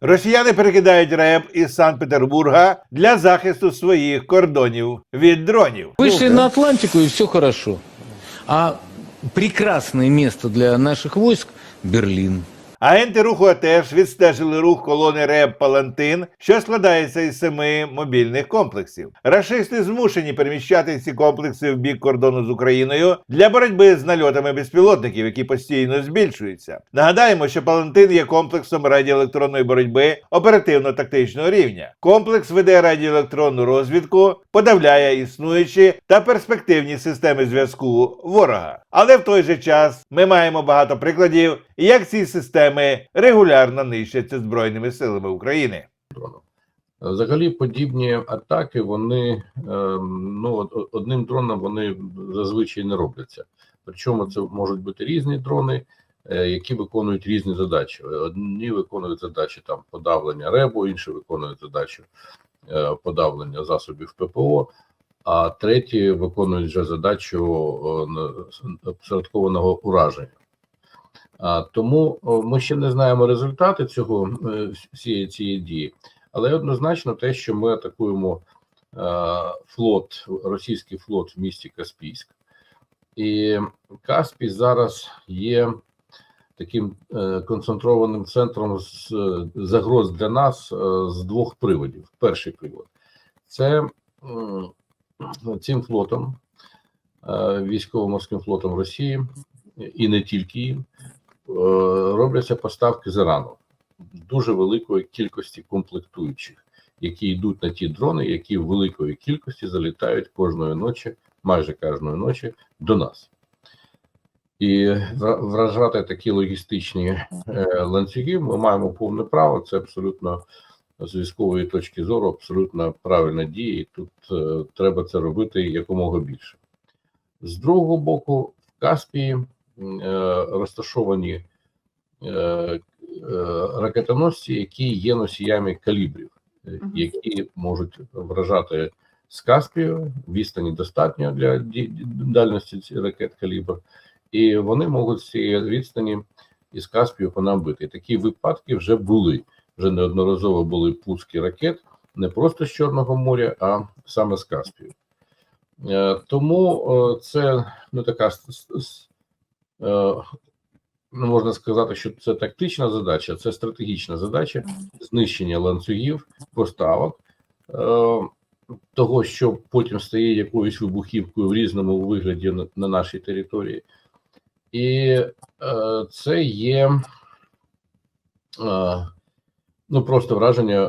Росіяни перекидають реп із Санкт-Петербурга для захисту своїх кордонів від дронів. Вийшли на Атлантику і все хорошо. А прекрасне місце для наших войск – Берлин. Агенти руху АТЕШ відстежили рух колони РЕБ Палантин, що складається із семи мобільних комплексів. Рашисти змушені переміщати ці комплекси в бік кордону з Україною для боротьби з нальотами безпілотників, які постійно збільшуються. Нагадаємо, що Палантин є комплексом радіоелектронної боротьби оперативно-тактичного рівня. Комплекс веде радіоелектронну розвідку, подавляє існуючі та перспективні системи зв'язку ворога. Але в той же час ми маємо багато прикладів, як ці системи регулярно нищаться збройними силами України. Взагалі, подібні атаки, вони ем, ну, од- од- одним дроном вони зазвичай не робляться. Причому це можуть бути різні дрони, е, які виконують різні задачі. Одні виконують задачі там подавлення ребу, інші виконують задачу е, подавлення засобів ППО, а треті виконують вже задачу опосередкованого ураження. А, тому ми ще не знаємо результати цього е, всієї цієї дії, але однозначно те, що ми атакуємо е, флот, російський флот в місті Каспійськ, і Каспій зараз є таким е, концентрованим центром з е, загроз для нас е, з двох приводів. Перший привод це цим флотом, е, військово-морським флотом Росії, і не тільки їм, е, робляться поставки з Ірану дуже великої кількості комплектуючих, які йдуть на ті дрони, які в великої кількості залітають кожної ночі, майже кожної ночі до нас. І вражати такі логістичні е, ланцюги ми маємо повне право. Це абсолютно з військової точки зору абсолютно правильна дія, і тут е, треба це робити якомога більше. З другого боку, в Каспії е, розташовані е, е, ракетоносці, які є носіями калібрів, е, які можуть вражати з Каспію, відстані достатньо для дальності цих ракет калібр, і вони можуть з цієї відстані із Каспію по нам бити. Такі випадки вже були. Вже неодноразово були пуски ракет не просто з Чорного моря, а саме з Каспію. Е, Тому е, це ну, така е, ну, можна сказати, що це тактична задача, це стратегічна задача знищення ланцюгів, поставок е, того, що потім стає якоюсь вибухівкою в різному вигляді на, на нашій території. І е, це є е, ну, просто враження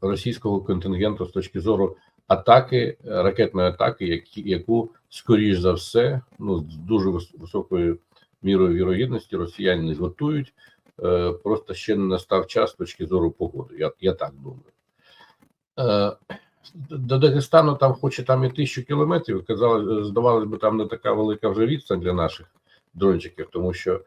російського контингенту з точки зору атаки, ракетної атаки, які, яку, скоріш за все, ну, з дуже високою мірою вірогідності росіяни готують. Е, просто ще не настав час з точки зору погоди. Я, я так думаю. Е, до Дагестану там, хоч і там і тисячу кілометрів, казалось, здавалось би, там не така велика вже відстань для наших дрончиків, тому що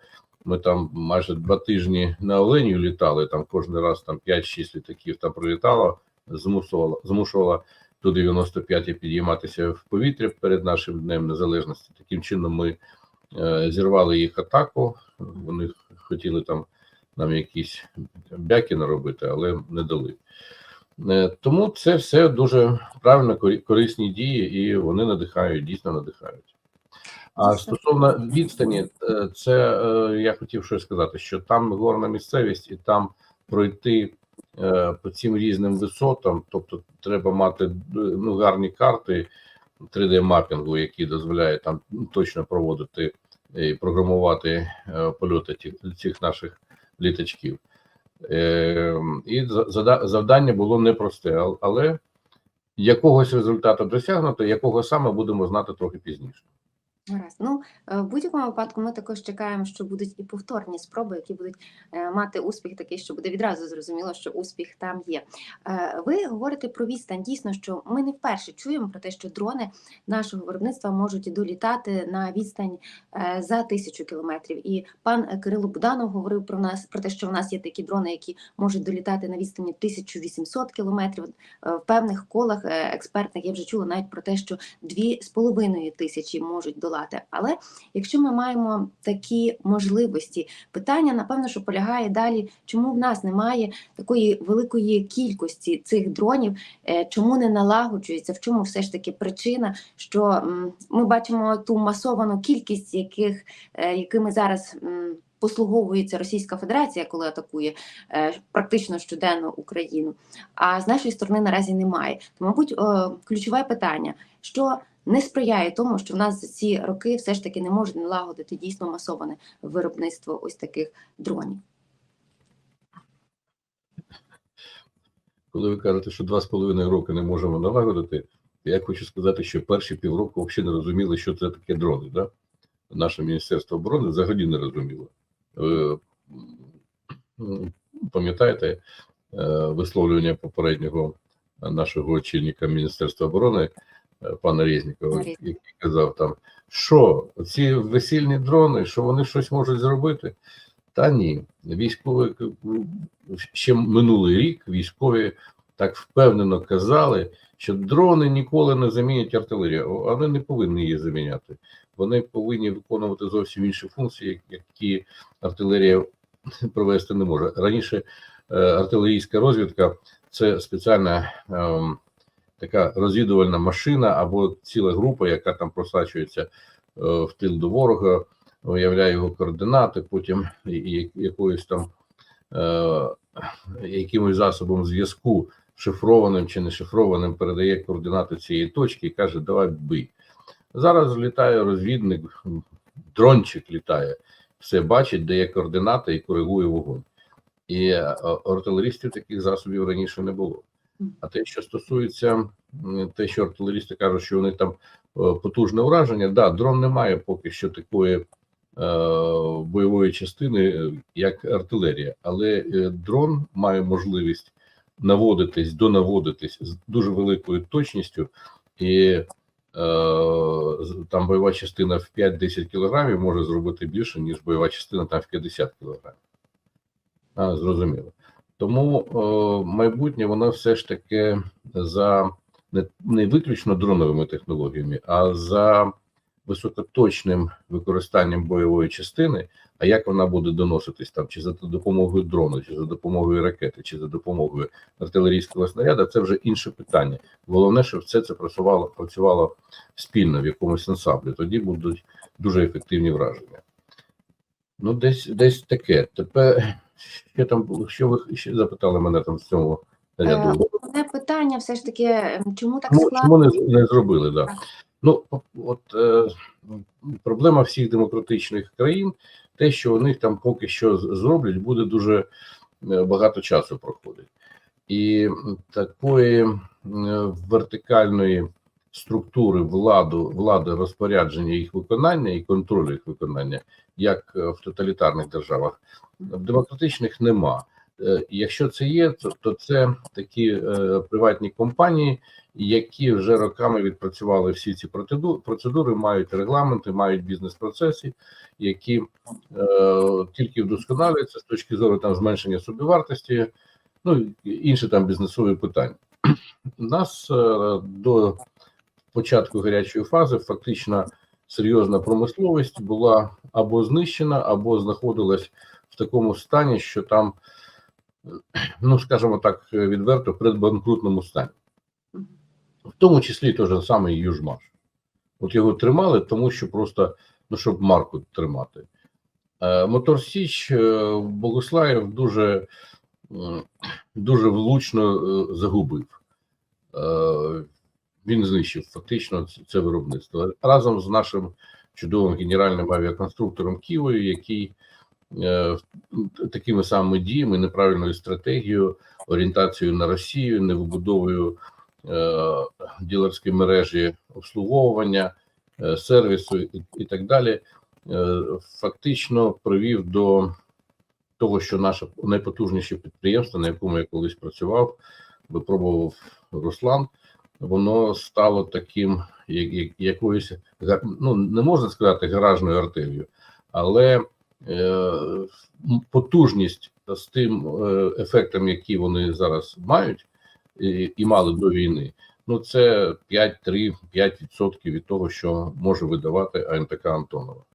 ми там майже два тижні на Оленію літали, там кожен раз там 5-6 літаків там прилітало, змусувало, змушувало ту 95 підійматися в повітря перед нашим днем незалежності. Таким чином ми е, зірвали їх атаку. Вони хотіли там нам якісь бяки наробити, але не дали. Е, Тому це все дуже правильно корисні дії, і вони надихають, дійсно надихають. А стосовно відстані, е, це я хотів щось сказати, що там горна місцевість, і там пройти по цим різним висотам, тобто треба мати е, ну, гарні карти 3D-мапінгу, які дозволяють там точно проводити і програмувати е, польоти ті- цих наших літачків. Е, І завдання було непросте, але якогось результату досягнуто, якого саме будемо знати трохи пізніше. Гаразд. Ну, е, в будь-якому випадку ми також чекаємо, що будуть і повторні спроби, які будуть е, мати успіх такий, що буде відразу зрозуміло, що успіх там є. Е, Ви говорите про відстань. Дійсно, що ми не вперше чуємо про те, що дрони нашого виробництва можуть долітати на відстань за тисячу кілометрів. І пан Кирило Буданов говорив про нас про те, що в нас є такі дрони, які можуть долітати на відстані 1800 кілометрів. В певних колах експертних я вже чула навіть про те, що дві з половиною тисячі можуть долати збивати. Але якщо ми маємо такі можливості, питання напевно, що полягає далі, чому в нас немає такої великої кількості цих дронів, е, чому не налагоджується, в чому все ж таки причина, що ми бачимо ту масовану кількість, яких е, якими зараз. Послуговується Російська Федерація, коли атакує е, практично щоденно Україну. А з нашої сторони наразі немає. То, мабуть, ключове питання, що не сприяє тому, що в нас за ці роки все ж таки не можуть налагодити дійсно масоване виробництво ось таких дронів. Коли ви кажете, що два з половиною роки не можемо налагодити, я хочу сказати, що перші півроку взагалі не розуміли, що це таке дрони. Да? Наше Міністерство оборони взагалі не розуміло. Ви пам'ятаєте е, висловлювання попереднього нашого очільника Міністерства оборони е, пана Резнікова, який казав там, що ці весільні дрони, що вони щось можуть зробити. Та ні, військові ще минулий рік військові так впевнено казали, що дрони ніколи не замінять артилерію, вони не повинні її заміняти. Вони повинні виконувати зовсім інші функції, які артилерія провести не може. Раніше е, артилерійська розвідка це спеціальна ем, така розвідувальна машина або ціла група, яка там просачується е, в тил до ворога, виявляє його координати, потім і- якоюсь там е, якимось засобом зв'язку, шифрованим чи не шифрованим, передає координати цієї точки і каже: Давай бий. Зараз літає розвідник, дрончик літає, все бачить, дає координати і коригує вогонь. І е, артилерістів таких засобів раніше не було. А те, що стосується те, що артилерісти кажуть, що вони там е, потужне ураження, да, дрон не має поки що такої е, бойової частини, е, як артилерія, але дрон має можливість наводитись, донаводитись з дуже великою точністю, і там бойова частина в 5-10 кілограмів може зробити більше, ніж бойова частина там в 50 кілограмів. А, зрозуміло. Тому е, майбутнє воно все ж таки за не, не виключно дроновими технологіями, а за високоточним використанням бойової частини. А як вона буде доноситись там, чи за допомогою дрону, чи за допомогою ракети, чи за допомогою артилерійського снаряда, це вже інше питання. Головне, щоб все це працювало, працювало спільно в якомусь ансамблі. Тоді будуть дуже ефективні враження. Ну, десь десь таке. Тепер що там було? Що ви ще запитали мене там в цьому ряду? Одне питання, все ж таки, чому так складно? чому не, не зробили? Да. Так. Ну, от е, проблема всіх демократичних країн, те, що у них там поки що зроблять, буде дуже е, багато часу проходить. І такої вертикальної структури владу, влади розпорядження їх виконання і контролю їх виконання, як е, в тоталітарних державах, в демократичних нема. Е, Якщо це є, то, то це такі е, приватні компанії, які вже роками відпрацювали всі ці процеду- процедури, мають регламенти, мають бізнес-процеси, які е, тільки вдосконалюються з точки зору там зменшення собівартості, ну інші там бізнесові питання. У нас е, до початку гарячої фази фактично серйозна промисловість була або знищена, або знаходилась такому стані, що там, ну скажімо так, відверто, в предбанкрутному стані в тому числі той же самий Южмаш. От його тримали, тому що просто ну, щоб марку тримати. Е, Мотор Січ е, Богуслаєв дуже, дуже влучно е, загубив. Е, Він знищив фактично це- виробництво разом з нашим чудовим генеральним авіаконструктором Києвою, який е, такими самими діями, неправильною стратегією, орієнтацією на Росію, невибудовою е, ділерської мережі обслуговування, е, сервісу і, і так далі, е, фактично привів до того, що наше найпотужніше підприємство, на якому я колись працював, випробував Руслан, воно стало таким, як, як, якоюсь ну не можна сказати гаражною артелью, але е, потужність з тим е, ефектом, який вони зараз мають, і, і мали до війни, Ну це 5-3-5% від того, що може видавати АНТК Антонова.